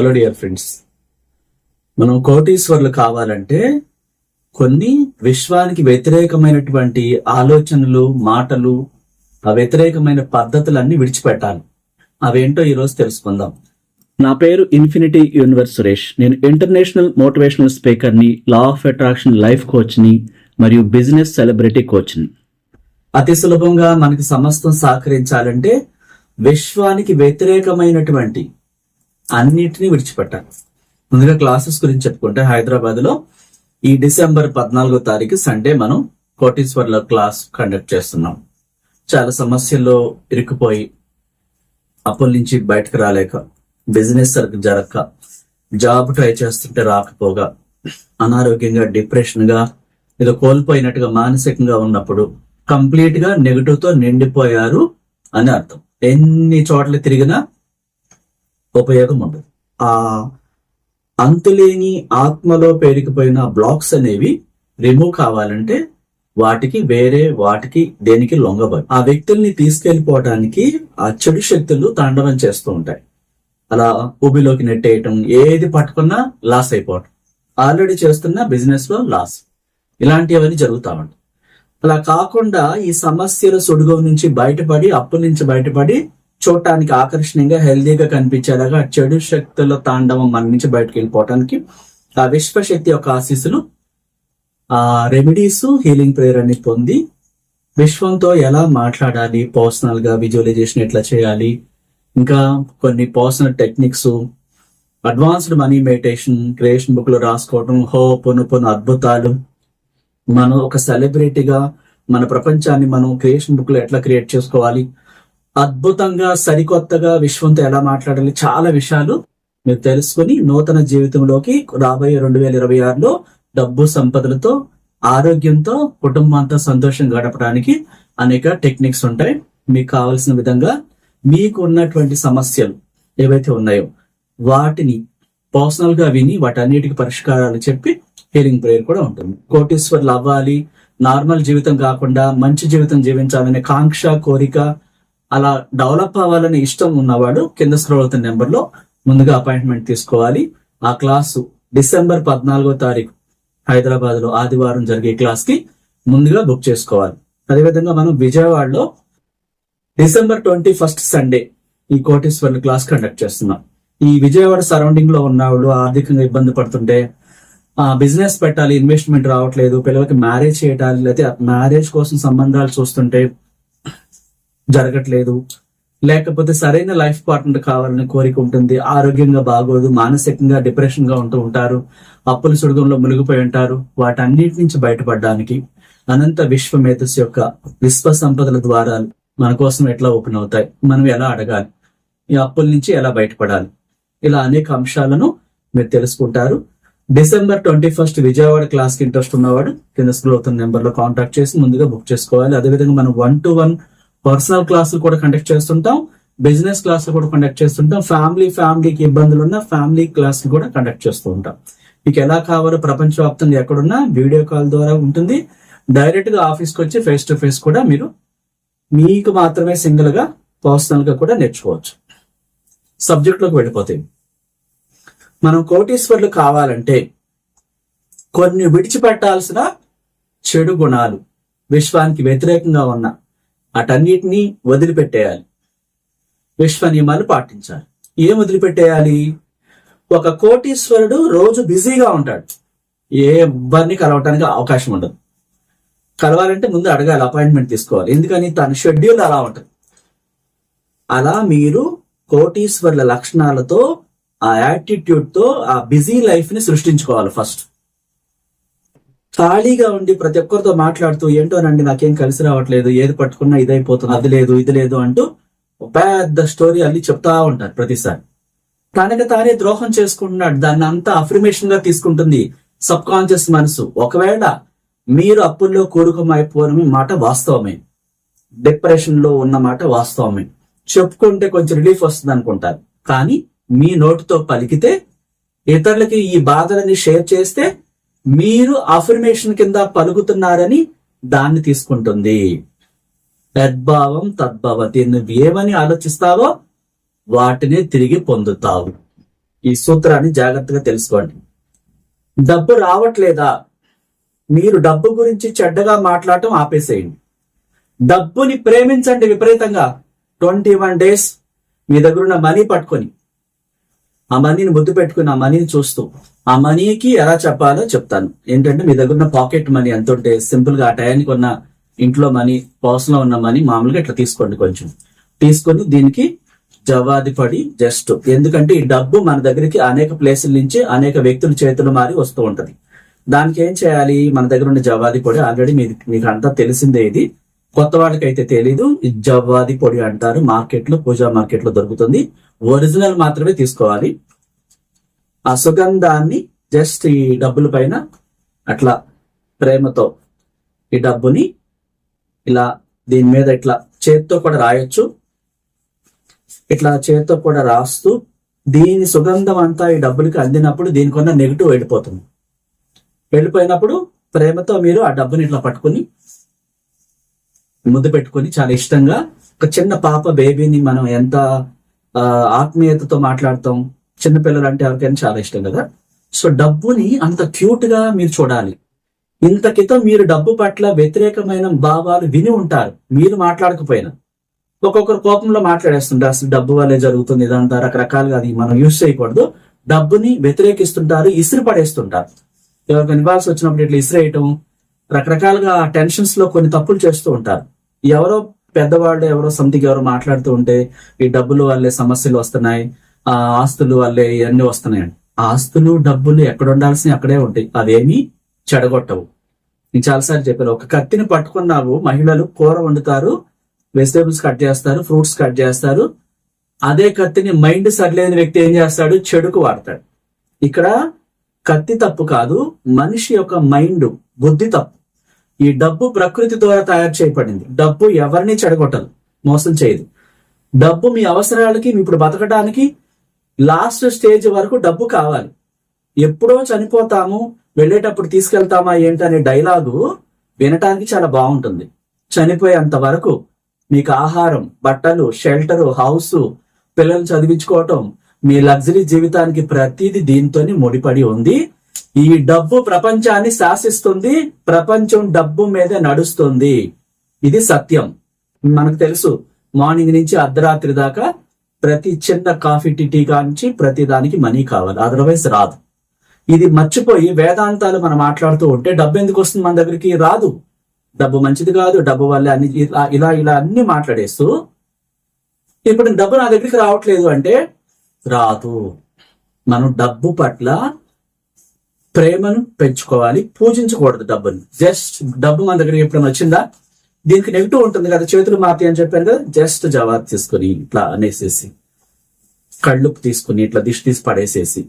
Hello dear friends మనం కోటీశ్వర్లు కావాలంటే కొన్ని విశ్వానికి వ్యతిరేకమైనటువంటి ఆలోచనలు మాటలు ఆ వ్యతిరేకమైన పద్ధతులన్నీ విడిచిపెట్టాలి. అవేంటో ఈరోజు తెలుసుకుందాం. నా పేరు ఇన్ఫినిటీ యూనివర్స్ సురేష్. నేను ఇంటర్నేషనల్ మోటివేషనల్ స్పీకర్ని లా ఆఫ్ అట్రాక్షన్ లైఫ్ కోచ్ని మరియు బిజినెస్ సెలబ్రిటీ కోచ్ని. అతి సులభంగా మనకి సమస్తం సహకరించాలంటే విశ్వానికి వ్యతిరేకమైనటువంటి అన్నిటినీ విడిచిపెట్టాలి ముందుగా క్లాసెస్ గురించి చెప్పుకుంటే హైదరాబాద్లో ఈ డిసెంబర్ పద్నాలుగో తారీఖు సండే మనం కోటీశ్వర్లో క్లాస్ కండక్ట్ చేస్తున్నాం. చాలా సమస్యల్లో ఇరుక్కుపోయి అప్పుల నుంచి బయటకు రాలేక బిజినెస్ సరికి జరగక జాబ్ ట్రై చేస్తుంటే రాకపోగా అనారోగ్యంగా డిప్రెషన్గా ఏదో కోల్పోయినట్టుగా మానసికంగా ఉన్నప్పుడు కంప్లీట్గా నెగటివ్తో నిండిపోయారు అని అర్థం. ఎన్ని చోట్ల తిరిగినా ఉపయోగం ఉండదు ఆ అంతులేని ఆత్మలో పేరుకుపోయిన బ్లాక్స్ అనేవి రిమూవ్ కావాలంటే వాటికి వేరే వాటికి దేనికి లొంగబడి ఆ వ్యక్తుల్ని తీసుకెళ్ళిపోవటానికి ఆ చెడు శక్తులు తాండవం చేస్తూ ఉంటాయి. అలా ఊబిలోకి నెట్టేయటం ఏది పట్టుకున్నా లాస్ అయిపోవటం. ఆల్రెడీ చేస్తున్న బిజినెస్లో లాస్. ఇలాంటివన్నీ జరుగుతా ఉంటాయి. అలా కాకుండా ఈ సమస్యల సుడుగు నుంచి బయటపడి అప్పు నుంచి బయటపడి చూడటానికి ఆకర్షణీయంగా హెల్దీగా కనిపించేలాగా చెడు శక్తుల తాండవం మన నుంచి బయటకు వెళ్ళిపోవటానికి ఆ విశ్వశక్తి యొక్క ఆశీస్సులు ఆ రెమెడీస్ హీలింగ్ ప్రేయర్ అని పొంది విశ్వంతో ఎలా మాట్లాడాలి పర్సనల్గా విజువలైజేషన్ ఎట్లా చేయాలి ఇంకా కొన్ని personal techniques advanced money meditation creation బుక్లో రాసుకోవడం హో పొను పొను అద్భుతాలు. మనం ఒక సెలబ్రిటీగా మన ప్రపంచాన్ని మనం క్రియేషన్ బుక్లో ఎట్లా క్రియేట్ చేసుకోవాలి అద్భుతంగా సరికొత్తగా విశ్వంతో ఎలా మాట్లాడాలి చాలా విషయాలు మీరు తెలుసుకుని నూతన జీవితంలోకి రాబోయే రెండు వేల ఇరవై ఆరులో డబ్బు సంపదలతో ఆరోగ్యంతో కుటుంబంతో సంతోషం గడపడానికి అనేక టెక్నిక్స్ ఉంటాయి. మీకు కావలసిన విధంగా మీకు ఉన్నటువంటి సమస్యలు ఏవైతే ఉన్నాయో వాటిని పర్సనల్గా విని వాటన్నిటికి పరిష్కారాలు చెప్పి హీలింగ్ ప్రేయర్ కూడా ఉంటుంది. కోటీశ్వర్లు అవ్వాలి నార్మల్ జీవితం కాకుండా మంచి జీవితం జీవించాలనే కాంక్ష కోరిక అలా డెవలప్ అవ్వాలని ఇష్టం ఉన్నవాడు కింద స్క్రోల్ అవుతున్న నెంబర్లో ముందుగా అపాయింట్మెంట్ తీసుకోవాలి. ఆ క్లాసు డిసెంబర్ పద్నాలుగో తారీఖు హైదరాబాద్లో ఆదివారం జరిగే క్లాస్కి ముందుగా బుక్ చేసుకోవాలి. అదేవిధంగా మనం విజయవాడలో డిసెంబర్ ట్వంటీ ఫస్ట్ సండే ఈ కోటేశ్వర్ల క్లాస్ కండక్ట్ చేస్తున్నాం. ఈ విజయవాడ సరౌండింగ్లో ఉన్నవాళ్ళు ఆర్థికంగా ఇబ్బంది పడుతుంటే ఆ బిజినెస్ పెట్టాలి ఇన్వెస్ట్మెంట్ రావట్లేదు పిల్లలకి మ్యారేజ్ చేయటాలి లేకపోతే మ్యారేజ్ కోసం సంబంధాలు చూస్తుంటే జరగట్లేదు. లేకపోతే సరైన లైఫ్ పార్ట్నర్ కావాలని కోరిక ఉంటుంది. ఆరోగ్యంగా బాగోదు మానసికంగా డిప్రెషన్గా ఉంటూ ఉంటారు. అప్పుల సుడుగంలో మునిగిపోయి ఉంటారు. వాటన్నిటి నుంచి బయటపడడానికి అనంత విశ్వమేధస్ యొక్క విశ్వ సంపదల ద్వారాలు మన కోసం ఎట్లా ఓపెన్ అవుతాయి? మనం ఎలా అడగాలి? ఈ అప్పుల నుంచి ఎలా బయటపడాలి? ఇలా అనేక అంశాలను మీరు తెలుసుకుంటారు. డిసెంబర్ ట్వంటీ ఫస్ట్ విజయవాడ క్లాస్కి ఇంట్రెస్ట్ ఉన్నవాడు కింద స్కూల్ అవుతున్న నెంబర్లో కాంటాక్ట్ చేసి ముందుగా బుక్ చేసుకోవాలి. అదేవిధంగా మనం వన్ టు వన్ పర్సనల్ క్లాసులు కూడా కండక్ట్ చేస్తుంటాం బిజినెస్ క్లాసులు కూడా కండక్ట్ చేస్తుంటాం ఫ్యామిలీ ఫ్యామిలీకి ఇబ్బందులు ఉన్న ఫ్యామిలీ క్లాసులు కూడా కండక్ట్ చేస్తూ ఉంటాం. మీకు ఎలా కావాలో ప్రపంచవ్యాప్తంగా ఎక్కడున్నా వీడియో కాల్ ద్వారా ఉంటుంది. డైరెక్ట్గా ఆఫీస్కి వచ్చి ఫేస్ టు ఫేస్ కూడా మీరు మీకు మాత్రమే సింగిల్గా పర్సనల్గా కూడా నేర్చుకోవచ్చు. సబ్జెక్ట్లోకి వెళ్ళిపోతాయి మనం కోటీశ్వర్లు కావాలంటే కొన్ని విడిచిపెట్టాల్సిన చెడు గుణాలు విశ్వానికి వ్యతిరేకంగా ఉన్న అటన్నిటినీ వదిలిపెట్టేయాలి. విశ్వ నియమాలు పాటించాలి. ఏం వదిలిపెట్టేయాలి? ఒక కోటీశ్వరుడు రోజు బిజీగా ఉంటాడు. ఏ ఎవ్వరిని కలవటానికి అవకాశం ఉండదు. కలవాలంటే ముందు అడగాలి అపాయింట్మెంట్ తీసుకోవాలి. ఎందుకని? తన షెడ్యూల్ అలా ఉంటుంది. అలా మీరు కోటీశ్వరుల లక్షణాలతో ఆ యాటిట్యూడ్తో ఆ బిజీ లైఫ్ని సృష్టించుకోవాలి ఫస్ట్. ఖాళీగా ఉండి ప్రతి ఒక్కరితో మాట్లాడుతూ ఏంటోనండి నాకేం కలిసి రావట్లేదు ఏది పట్టుకున్నా ఇదైపోతుంది అది లేదు ఇది లేదు అంటూ ఒక పెద్ద స్టోరీ అల్లి చెప్తా ఉంటారు ప్రతిసారి. తనకి తానే ద్రోహం చేసుకుంటున్నాడు దాన్ని అంతా అఫర్మేషన్గా తీసుకుంటుంది సబ్ కాన్షియస్ మనసు. ఒకవేళ మీరు అప్పుల్లో కూరుకుమైపోవడమే మాట వాస్తవమే. డిప్రెషన్లో ఉన్న మాట వాస్తవమే. చెప్పుకుంటే కొంచెం రిలీఫ్ వస్తుంది అనుకుంటారు. కానీ మీ నోటితో పలికితే ఇతరులకి ఈ బాధలని షేర్ చేస్తే మీరు అఫర్మేషన్ కింద పలుకుతున్నారని దాన్ని తీసుకుంటుంది. తద్భావం తద్భవతి. నువ్వు ఏమని ఆలోచిస్తావో వాటిని తిరిగి పొందుతావు. ఈ సూత్రాన్ని జాగ్రత్తగా తెలుసుకోండి. డబ్బు రావట్లేదా? మీరు డబ్బు గురించి చెడ్డగా మాట్లాడటం ఆపేసేయండి. డబ్బుని ప్రేమించండి విపరీతంగా. ట్వంటీ వన్ డేస్ మీ దగ్గర ఉన్న మనీ పట్టుకొని. ఆ మనీని ముద్దు పెట్టుకుని ఆ మనీని చూస్తూ ఆ మనీకి ఎలా చెప్పాలో చెప్తాను. ఏంటంటే మీ దగ్గర ఉన్న పాకెట్ మనీ ఎంత ఉంటే సింపుల్గా ఆ టయానికి ఉన్న ఇంట్లో మనీ పర్సన్లో ఉన్న మనీ మామూలుగా ఇట్లా తీసుకోండి కొంచెం. తీసుకొని దీనికి జవాది పడి జస్ట్ ఎందుకంటే ఈ డబ్బు మన దగ్గరికి అనేక ప్లేసుల నుంచి అనేక వ్యక్తుల చేతులు మారి వస్తూ ఉంటది. దానికి ఏం చేయాలి? మన దగ్గర ఉన్న జవాది పొడి ఆల్రెడీ మీకు మీకు అంతా తెలిసిందే ఇది. కొత్త వాళ్ళకైతే తెలీదు. జవ్వాది పొడి అంటారు. మార్కెట్లో పూజా మార్కెట్లో దొరుకుతుంది. ఒరిజినల్ మాత్రమే తీసుకోవాలి. ఆ సుగంధాన్ని జస్ట్ ఈ డబ్బుల పైన అట్లా ప్రేమతో ఈ డబ్బుని ఇలా దీని మీద ఇట్లా చేత్తో కూడా రాయొచ్చు. ఇట్లా చేత్తో కూడా రాస్తూ దీని సుగంధం అంతా ఈ డబ్బులకి అందినప్పుడు దీనికన్నా నెగిటివ్ వెళ్ళిపోతుంది. వెళ్ళిపోయినప్పుడు ప్రేమతో మీరు ఆ డబ్బుని ఇట్లా పట్టుకుని ముద్దు పెట్టుకొని చాలా ఇష్టంగా ఒక చిన్న పాప బేబీని మనం ఎంత ఆత్మీయతతో మాట్లాడతాం? చిన్నపిల్లలు అంటే ఎవరికైనా చాలా ఇష్టం కదా? సో డబ్బుని అంత క్యూట్గా మీరు చూడాలి. ఇంత క్రితం మీరు డబ్బు పట్ల వ్యతిరేకమైన భావాలు విని ఉంటారు. మీరు మాట్లాడకపోయినా. ఒక్కొక్కరు కోపంలో మాట్లాడేస్తుంటారు. అసలు డబ్బు వల్లే జరుగుతుంది ఇదంతా రకరకాలుగా అది మనం యూజ్ చేయకూడదు. డబ్బుని వ్యతిరేకిస్తుంటారు ఇసిరి పడేస్తుంటారు. ఎవరికి నివాల్సి వచ్చినప్పుడు ఇట్లా ఇసిరేయటం రకరకాలుగా టెన్షన్స్లో కొన్ని తప్పులు చేస్తూ ఉంటారు. ఎవరో పెద్దవాళ్ళు ఎవరో సంథింగ్ ఎవరో మాట్లాడుతూ ఉంటే ఈ డబ్బులు వల్లే సమస్యలు వస్తున్నాయి ఆ ఆస్తులు వల్లే ఇవన్నీ వస్తున్నాయి ఆస్తులు డబ్బులు ఎక్కడ ఉండాల్సినవి అక్కడే ఉంటాయి. అవేమీ చెడగొట్టవు. నేను చాలాసార్లు చెప్పాను ఒక కత్తిని పట్టుకున్నావు మహిళలు కూర వండుతారు వెజిటేబుల్స్ కట్ చేస్తారు ఫ్రూట్స్ కట్ చేస్తారు అదే కత్తిని మైండ్ సరిలేని వ్యక్తి ఏం చేస్తాడు? చెడుకు వాడతాడు. ఇక్కడ కత్తి తప్పు కాదు మనిషి యొక్క మైండ్ బుద్ధి తప్పు. ఈ డబ్బు ప్రకృతి ద్వారా తయారు చేయబడింది. డబ్బు ఎవరిని చెడగొట్టదు. మోసం చేయదు. డబ్బు మీ అవసరాలకి ఇప్పుడు బతకడానికి లాస్ట్ స్టేజ్ వరకు డబ్బు కావాలి. ఎప్పుడో చనిపోతాము వెళ్ళేటప్పుడు తీసుకెళ్తామా ఏంటనే డైలాగు వినటానికి చాలా బాగుంటుంది. చనిపోయేంత వరకు మీకు ఆహారం బట్టలు షెల్టరు హౌస్ పిల్లలు చదివించుకోవటం మీ లగ్జరీ జీవితానికి ప్రతిదీ దీంతోనే ముడిపడి ఉంది. ఈ డబ్బు ప్రపంచాన్ని శాసిస్తుంది ప్రపంచం డబ్బు మీద నడుస్తుంది. ఇది సత్యం. మనకు తెలుసు మార్నింగ్ నుంచి అర్ధరాత్రి దాకా ప్రతి చిన్న కాఫీ టీ టీ కాంచి ప్రతి దానికి మనీ కావాలి. అదర్వైజ్ రాదు. ఇది మర్చిపోయి వేదాంతాలు మనం మాట్లాడుతూ ఉంటే డబ్బు ఎందుకు వస్తుంది మన దగ్గరికి? రాదు. డబ్బు మంచిది కాదు. డబ్బు వల్ల అన్ని ఇలా ఇలా ఇలా అన్ని మాట్లాడేస్తూ ఇప్పుడు డబ్బు నా దగ్గరికి రావట్లేదు అంటే రాదు. మనం డబ్బు పట్ల ప్రేమను పెంచుకోవాలి పూజించకూడదు డబ్బుని. జస్ట్ డబ్బు మన దగ్గరికి ఎప్పుడైనా వచ్చిందా? దీనికి నెగిటివ్ ఉంటుంది కదా చేతులు మాతి అని చెప్పాను కదా జస్ట్ జవాబు తీసుకుని ఇట్లా అనేసేసి కళ్ళు తీసుకుని ఇట్లా దిష్టి తీసి పడేసేసి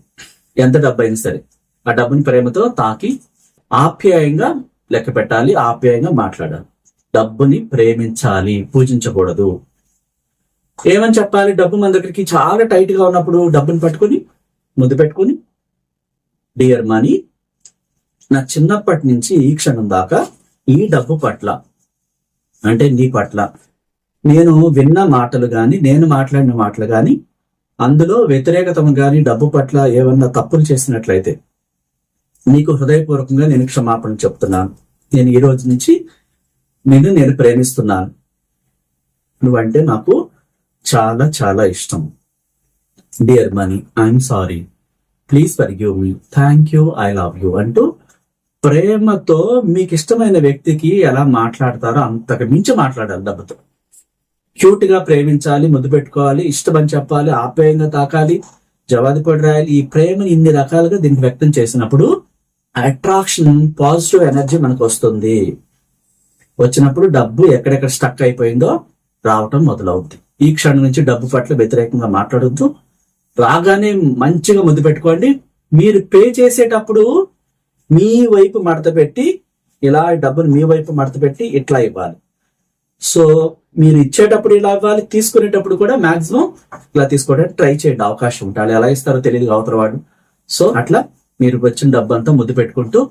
ఎంత డబ్బు అయినా సరే ఆ డబ్బుని ప్రేమతో తాకి ఆప్యాయంగా లెక్క పెట్టాలి ఆప్యాయంగా మాట్లాడాలి. డబ్బుని ప్రేమించాలి పూజించకూడదు. ఏమని చెప్పాలి? డబ్బు మన దగ్గరికి చాలా టైట్గా ఉన్నప్పుడు డబ్బుని పట్టుకొని ముద్దు పెట్టుకొని డియర్ మనీ నా చిన్నప్పటి నుంచి ఈ క్షణం దాకా ఈ డబ్బు పట్ల అంటే నీ పట్ల నేను విన్న మాటలు గాని నేను మాట్లాడిన మాటలు గాని అందులో వ్యతిరేకతను గాని డబ్బు పట్ల ఏమన్నా తప్పులు చేసినట్లయితే నీకు హృదయపూర్వకంగా నేను క్షమాపణ చెప్తున్నాను. నేను ఈ రోజు నుంచి నిన్ను నేను ప్రేమిస్తున్నాను. నువ్వంటే నాకు చాలా చాలా ఇష్టం. Dear money I'm sorry please for me thank you I love you అంటూ ప్రేమతో మీకు ఇష్టమైన వ్యక్తికి ఎలా మాట్లాడతారో అంతకు మించి మాట్లాడాలి డబ్బుతో. క్యూట్గా ప్రేమించాలి ముద్దు పెట్టుకోవాలి ఇష్టమని చెప్పాలి ఆప్యాయంగా తాకాలి జవాది పడి రాయాలి. ఈ ప్రేమని ఇన్ని రకాలుగా దీనికి వ్యక్తం చేసినప్పుడు అట్రాక్షన్ పాజిటివ్ ఎనర్జీ మనకు వస్తుంది వచ్చినప్పుడు డబ్బు ఎక్కడెక్కడ స్టక్ అయిపోయిందో రావటం మొదలవుద్ది. ఈ క్షణం నుంచి డబ్బు పట్ల వ్యతిరేకంగా మాట్లాడొద్దు. రాగానే మంచిగా ముద్దు పెట్టుకోండి. మీరు పే చేసేటప్పుడు మీ వైపు మడత పెట్టి ఇలా డబ్బును మీ వైపు మడత పెట్టి ఇట్లా ఇవ్వాలి. సో మీరు ఇచ్చేటప్పుడు ఇలా ఇవ్వాలి తీసుకునేటప్పుడు కూడా మాక్సిమం ఇలా తీసుకోవడానికి ట్రై చేయండి. అవకాశం ఉండాలి ఎలా ఇస్తారో తెలియదు అవతల వాడు సో అట్లా మీరు వచ్చిన డబ్బు అంతా ముద్దు పెట్టుకుంటూ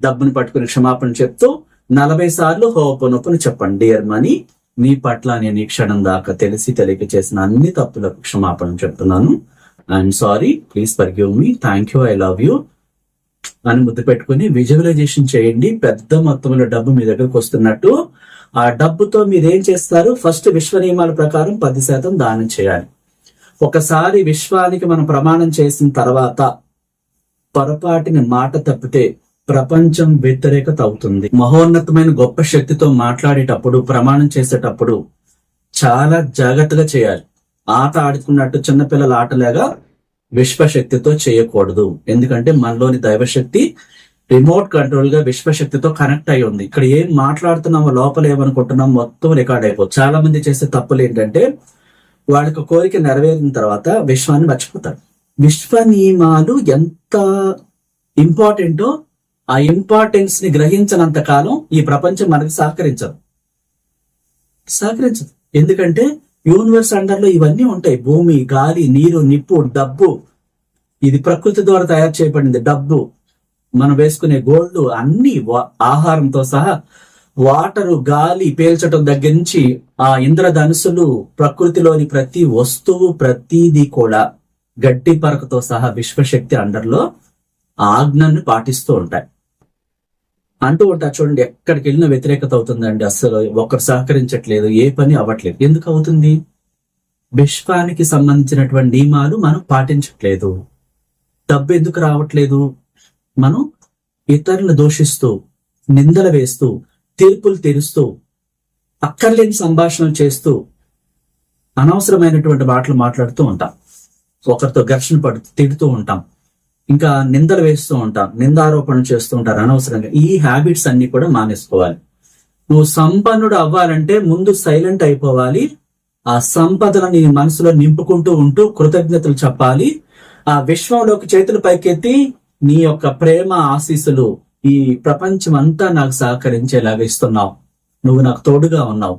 డబ్బును పట్టుకుని క్షమాపణ చెప్తూ నలభై సార్లు హోపనొప్పును చెప్పండి. డియర్ మనీ మీ పట్ల నేను ఈ క్షణం దాకా తెలిసి తెలియక చేసిన అన్ని తప్పులకు క్షమాపణ చెప్తున్నాను. I'm sorry please forgive me thank you I love you అని ముద్దు పెట్టుకుని విజువలైజేషన్ చేయండి. పెద్ద మొత్తంలో డబ్బు మీ దగ్గరకు వస్తున్నట్టు. ఆ డబ్బుతో మీరు ఏం చేస్తారు? ఫస్ట్ విశ్వ నియమాల ప్రకారం పది శాతం దానం చేయాలి. ఒకసారి విశ్వానికి మనం ప్రమాణం చేసిన తర్వాత పొరపాటిని మాట తప్పితే ప్రపంచం వ్యతిరేకత అవుతుంది. మహోన్నతమైన గొప్ప శక్తితో మాట్లాడేటప్పుడు ప్రమాణం చేసేటప్పుడు చాలా జాగ్రత్తగా చేయాలి. ఆట ఆడుకున్నట్టు చిన్నపిల్లల ఆటలాగా విశ్వశక్తితో చేయకూడదు. ఎందుకంటే మనలోని దైవశక్తి రిమోట్ కంట్రోల్గా విశ్వశక్తితో కనెక్ట్ అయి ఉంది. ఇక్కడ ఏం మాట్లాడుతున్నామో లోపల ఏమనుకుంటున్నాం మొత్తం రికార్డ్ అయిపోతుంది. చాలా మంది చేసే తప్పులు ఏంటంటే వాళ్ళకి కోరిక నెరవేరిన తర్వాత విశ్వాన్ని మర్చిపోతారు. విశ్వ నియమాలు ఎంత ఇంపార్టెంటో ఆ ఇంపార్టెన్స్ని గ్రహించినంత కాలం ఈ ప్రపంచం మనకి సహకరించదు. సహకరించదు. ఎందుకంటే యూనివర్స్ అండర్లో ఇవన్నీ ఉంటాయి. భూమి గాలి నీరు నిప్పు డబ్బు. ఇది ప్రకృతి ద్వారా తయారు చేయబడింది డబ్బు. మనం వేసుకునే గోల్డ్ అన్ని ఆహారంతో సహా వాటరు గాలి పీల్చడం దగ్గర నుంచి ఆ ఇంద్రధనుసులు ప్రకృతిలోని ప్రతి వస్తువు ప్రతిదీ కూడా గడ్డి పరకతో సహా విశ్వశక్తి అండర్లో ఆజ్ఞను పాటిస్తూ ఉంటాయి. అంటూ ఉంటారు చూడండి ఎక్కడికి వెళ్ళినా వ్యతిరేకత అవుతుందండి. అసలు ఒకరు సహకరించట్లేదు ఏ పని అవ్వట్లేదు. ఎందుకు అవుతుంది? విశ్వానికి సంబంధించినటువంటి నియమాలు మనం పాటించట్లేదు. డబ్బు ఎందుకు రావట్లేదు? మనం ఇతరులను దూషిస్తూ నిందలు వేస్తూ తీర్పులు తెరుస్తూ అక్కర్లేని సంభాషణలు చేస్తూ అనవసరమైనటువంటి మాటలు మాట్లాడుతూ ఉంటాం. ఒకరితో ఘర్షణ పడుతూ తిడుతూ ఉంటాం. ఇంకా నిందలు వేస్తూ ఉంటాం నిందారోపణలు చేస్తూ ఉంటారు అనవసరంగా. ఈ హ్యాబిట్స్ అన్ని కూడా మానేసుకోవాలి. నువ్వు సంపన్నుడు అవ్వాలంటే ముందు సైలెంట్ అయిపోవాలి. ఆ సంపదను నీ మనసులో నింపుకుంటూ ఉంటూ కృతజ్ఞతలు చెప్పాలి. ఆ విశ్వంలోకి చేతులు పైకెత్తి నీ యొక్క ప్రేమ ఆశీస్సులు ఈ ప్రపంచం అంతా నాకు సహకరించేలాగా ఇస్తున్నావు. నువ్వు నాకు తోడుగా ఉన్నావు.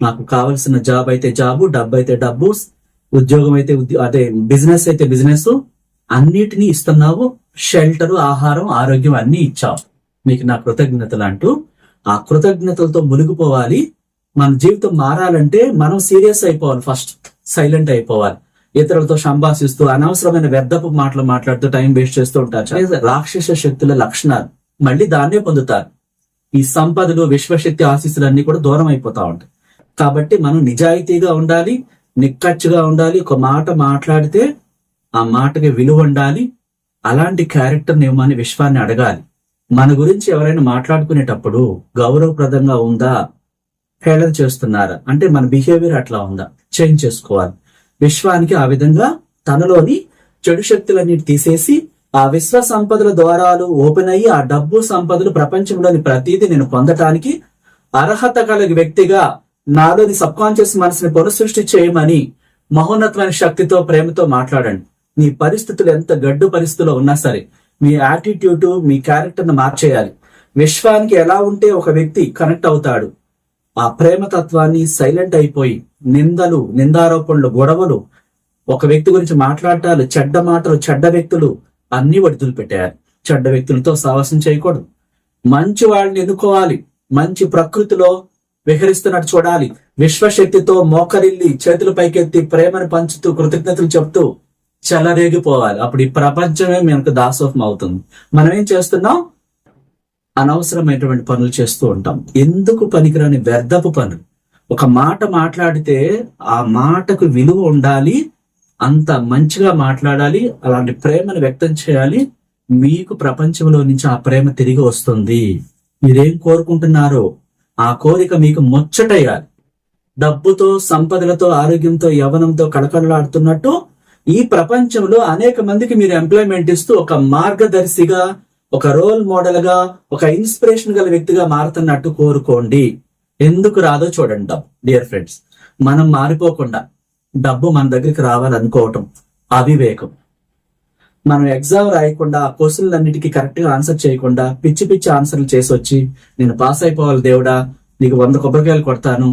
నాకు కావలసిన జాబ్ అయితే జాబు డబ్బు అయితే డబ్బు ఉద్యోగం అయితే ఉద్యో అదే బిజినెస్ అయితే బిజినెస్ అన్నిటినీ ఇస్తున్నావు. షెల్టరు ఆహారం ఆరోగ్యం అన్ని ఇచ్చావు. నీకు నా కృతజ్ఞతలు అంటూ ఆ కృతజ్ఞతలతో మునిగిపోవాలి. మన జీవితం మారాలంటే మనం సీరియస్ అయిపోవాలి ఫస్ట్. సైలెంట్ అయిపోవాలి. ఇతరులతో సంభాషిస్తూ అనవసరమైన వ్యర్థపు మాటలు మాట్లాడుతూ టైం వేస్ట్ చేస్తూ ఉంటారు. రాక్షస శక్తుల లక్షణాలు మళ్ళీ దాన్నే పొందుతారు. ఈ సంపదలు విశ్వశక్తి ఆశీస్సులు అన్ని కూడా దూరం అయిపోతా ఉంటాయి. కాబట్టి మనం నిజాయితీగా ఉండాలి నిక్కచ్చుగా ఉండాలి. ఒక మాట మాట్లాడితే ఆ మాటకి విలువ ఉండాలి అలాంటి క్యారెక్టర్ నియమాన్ని విశ్వాన్ని అడగాలి. మన గురించి ఎవరైనా మాట్లాడుకునేటప్పుడు గౌరవప్రదంగా ఉందా? హేళన చేస్తున్నారా? అంటే మన బిహేవియర్ అట్లా ఉందా? చేంజ్ చేసుకోవాలి. విశ్వానికి ఆ విధంగా తనలోని చెడు శక్తులన్నిటి తీసేసి ఆ విశ్వ సంపదల ద్వారాలు ఓపెన్ అయ్యి ఆ డబ్బు సంపదలు ప్రపంచంలోని ప్రతిదీ నేను పొందటానికి అర్హత కలిగి వ్యక్తిగా నాలోని సబ్ కాన్షియస్ మనసుని పునఃసృష్టి చేయమని మహోన్నతమైన శక్తితో ప్రేమతో మాట్లాడండి. మీ పరిస్థితులు ఎంత గడ్డు పరిస్థితుల్లో ఉన్నా సరే మీ యాటిట్యూడ్ మీ క్యారెక్టర్ను మార్చేయాలి. విశ్వానికి ఎలా ఉంటే ఒక వ్యక్తి కనెక్ట్ అవుతాడు? ఆ ప్రేమ తత్వాన్ని సైలెంట్ అయిపోయి నిందలు నిందారోపణలు గొడవలు ఒక వ్యక్తి గురించి మాట్లాడటాలు చెడ్డ మాటలు చెడ్డ వ్యక్తులు అన్ని వడుతులు పెట్టారు చెడ్డ వ్యక్తులతో సాహసం చేయకూడదు. మంచి వాళ్ళని ఎన్నుకోవాలి. మంచి ప్రకృతిలో విహరిస్తున్నట్టు చూడాలి. విశ్వశక్తితో మోకరిల్లి చేతులు పైకెత్తి ప్రేమను పంచుతూ కృతజ్ఞతలు చెప్తూ చెలరేగిపోవాలి. అప్పుడు ఈ ప్రపంచమే మనకు దాసోహం అవుతుంది మనం ఏం చేస్తున్నాం? అనవసరమైనటువంటి పనులు చేస్తూ ఉంటాం. ఎందుకు పనికిరాని వ్యర్థపు పనులు? ఒక మాట మాట్లాడితే ఆ మాటకు విలువ ఉండాలి అంత మంచిగా మాట్లాడాలి అలాంటి ప్రేమను వ్యక్తం చేయాలి మీకు ప్రపంచంలో నుంచి ఆ ప్రేమ తిరిగి వస్తుంది. మీరేం కోరుకుంటున్నారో? ఆ కోరిక మీకు ముచ్చటయ్యాలి. డబ్బుతో సంపదలతో ఆరోగ్యంతో యవనంతో కళకళలాడుతున్నట్టు ఈ ప్రపంచంలో అనేక మందికి మీరు ఎంప్లాయ్మెంట్ ఇస్తూ ఒక మార్గదర్శిగా ఒక రోల్ మోడల్గా ఒక ఇన్స్పిరేషన్ గల వ్యక్తిగా మారుతున్నట్టు కోరుకోండి. ఎందుకు రాదో చూడండి డియర్ ఫ్రెండ్స్ మనం మారిపోకుండా డబ్బు మన దగ్గరికి రావాలనుకోవటం అవివేకం. మనం ఎగ్జామ్ రాయకుండా ఆ క్వశ్చన్లన్నిటికీ కరెక్ట్గా ఆన్సర్ చేయకుండా పిచ్చి పిచ్చి ఆన్సర్లు చేసి వచ్చి నేను పాస్ అయిపోవాలి దేవుడా నీకు వంద కొబ్బరికాయలు కొడతాను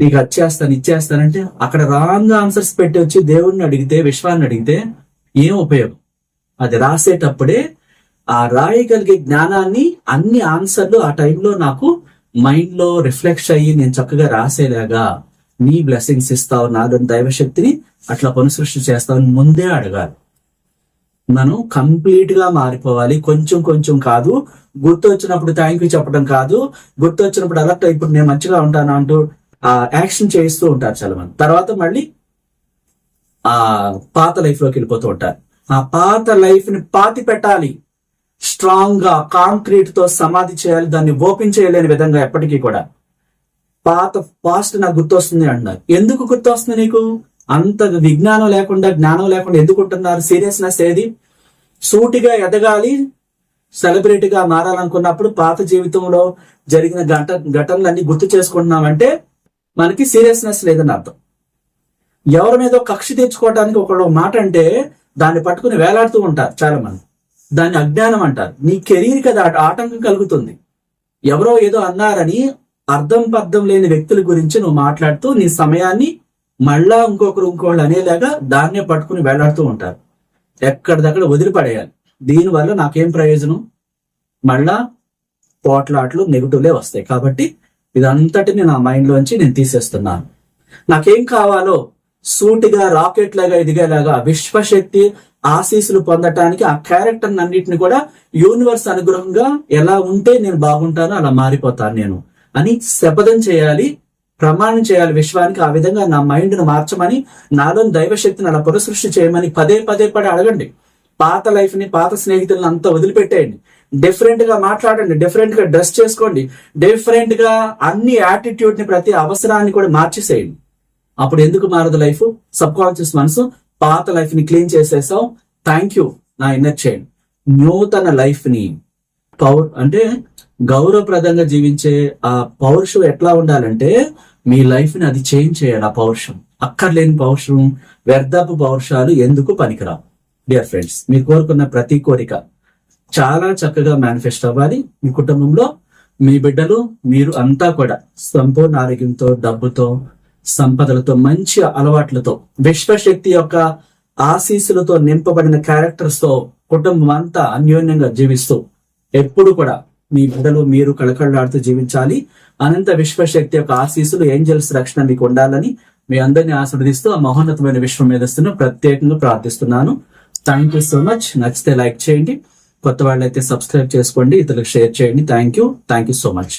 నీకు వచ్చేస్తాను ఇచ్చేస్తానంటే అక్కడ రాంగ్ ఆన్సర్స్ పెట్టి వచ్చి దేవుడిని అడిగితే విశ్వాన్ని అడిగితే ఏం ఉపయోగం? అది రాసేటప్పుడే ఆ రాయగలిగే జ్ఞానాన్ని అన్ని ఆన్సర్లు ఆ టైంలో నాకు మైండ్లో రిఫ్లెక్ట్ అయ్యి నేను చక్కగా రాసేలాగా నీ బ్లెస్సింగ్స్ ఇస్తావు నాలో దైవశక్తిని అట్లా పునఃసృష్టి చేస్తావు ముందే అడగాలి. మనం కంప్లీట్గా మారిపోవాలి. కొంచెం కొంచెం కాదు. గుర్తు వచ్చినప్పుడు థ్యాంక్ యూ చెప్పడం కాదు. గుర్తు వచ్చినప్పుడు అలర్ట్ ఇప్పుడు నేను మంచిగా ఉంటాను అంటూ యాక్షన్ చేయిస్తూ ఉంటారు చాలా మంది తర్వాత మళ్ళీ ఆ పాత లైఫ్లోకి వెళ్ళిపోతూ ఉంటారు. ఆ పాత లైఫ్ని పాతి పెట్టాలి. స్ట్రాంగ్గా కాంక్రీట్తో సమాధి చేయాలి. దాన్ని ఓపెన్ చేయలేని విధంగా ఎప్పటికీ కూడా. పాత పాస్ట్ నాకు గుర్తొస్తుంది అంటున్నారు. ఎందుకు గుర్తొస్తుంది నీకు? అంత విజ్ఞానం లేకుండా జ్ఞానం లేకుండా ఎందుకు ఉంటున్నారు? సీరియస్నెస్ ఏది? సూటిగా ఎదగాలి సెలబ్రిటీగా మారాలనుకున్నప్పుడు పాత జీవితంలో జరిగిన ఘట ఘటనలన్నీ గుర్తు చేసుకుంటున్నామంటే మనకి సీరియస్నెస్ లేదని అర్థం. ఎవరి మీద కక్ష తెచ్చుకోవడానికి ఒకళ్ళు మాట అంటే దాన్ని పట్టుకుని వేలాడుతూ ఉంటారు చాలా మంది దాన్ని అజ్ఞానం అంటారు. నీ కెరీర్ కదా ఆటంకం కలుగుతుంది. ఎవరో ఏదో అన్నారని అర్థం పర్థం లేని వ్యక్తుల గురించి నువ్వు మాట్లాడుతూ నీ సమయాన్ని మళ్ళా ఇంకొకరు ఇంకోళ్ళు అనేలాగా దాన్నే పట్టుకుని వేలాడుతూ ఉంటారు. ఎక్కడిదక్కడ వదిలిపడేయాలి. దీనివల్ల నాకేం ప్రయోజనం? మళ్ళా పోట్లాట్లు నెగిటివ్లే వస్తాయి. కాబట్టి ఇదంతటిని నా మైండ్లోంచి నేను తీసేస్తున్నాను. నాకేం కావాలో సూటిగా రాకెట్ లాగా ఎదిగేలాగా విశ్వశక్తి ఆశీస్సులు పొందటానికి ఆ క్యారెక్టర్ అన్నిటిని కూడా యూనివర్స్ అనుగ్రహంగా ఎలా ఉంటే నేను బాగుంటానో అలా మారిపోతాను నేను. అని శపథం చేయాలి ప్రమాణం చేయాలి విశ్వానికి ఆ విధంగా నా మైండ్ను మార్చమని నాలో దైవశక్తిని అలా పునఃసృష్టి చేయమని పదే పదే పడి అడగండి. పాత లైఫ్ని పాత స్నేహితులను అంతా వదిలిపెట్టేయండి. డిఫరెంట్గా మాట్లాడండి డిఫరెంట్గా డ్రెస్ చేసుకోండి డిఫరెంట్గా అన్ని యాటిట్యూడ్ని ప్రతి అవసరాన్ని కూడా మార్చేసేయండి. అప్పుడు ఎందుకు మారదు లైఫ్ సబ్ కాన్షియస్ మనసు పాత లైఫ్ని క్లీన్ చేసేసాం. థ్యాంక్ యూ నా ఇన్నర్ చేయండి నూతన లైఫ్ని పౌర్ అంటే గౌరవప్రదంగా జీవించే ఆ పౌరుషం ఎట్లా ఉండాలంటే మీ లైఫ్ని అది చేంజ్ చేయాలి ఆ పౌరుషం. అక్కర్లేని పౌరుషం వ్యర్థపు పౌరుషాలు ఎందుకు పనికిరావు? డియర్ ఫ్రెండ్స్ మీరు కోరుకున్న ప్రతి కోరిక చాలా చక్కగా మేనిఫెస్ట్ అవ్వాలి. మీ కుటుంబంలో మీ బిడ్డలు మీరు అంతా కూడా సంపూర్ణ ఆరోగ్యంతో డబ్బుతో సంపదలతో మంచి అలవాట్లతో విశ్వశక్తి యొక్క ఆశీస్సులతో నింపబడిన క్యారెక్టర్స్తో కుటుంబం అంతా అన్యోన్యంగా జీవిస్తూ ఎప్పుడు కూడా మీ బిడ్డలు మీరు కళకళలాడుతూ జీవించాలి. అనంత విశ్వశక్తి యొక్క ఆశీస్సులు ఏంజల్స్ రక్షణ మీకు ఉండాలని మీ అందరినీ ఆశీర్వదిస్తూ ఆ మహోన్నతమైన విశ్వం మేధస్తును ప్రత్యేకంగా ప్రార్థిస్తున్నాను. థ్యాంక్ యూ సో మచ్ నచ్చితే లైక్ చేయండి. కొత్త వాళ్ళైతే సబ్స్క్రైబ్ చేసుకోండి. ఇతరులకు షేర్ చేయండి. Thank you thank you so much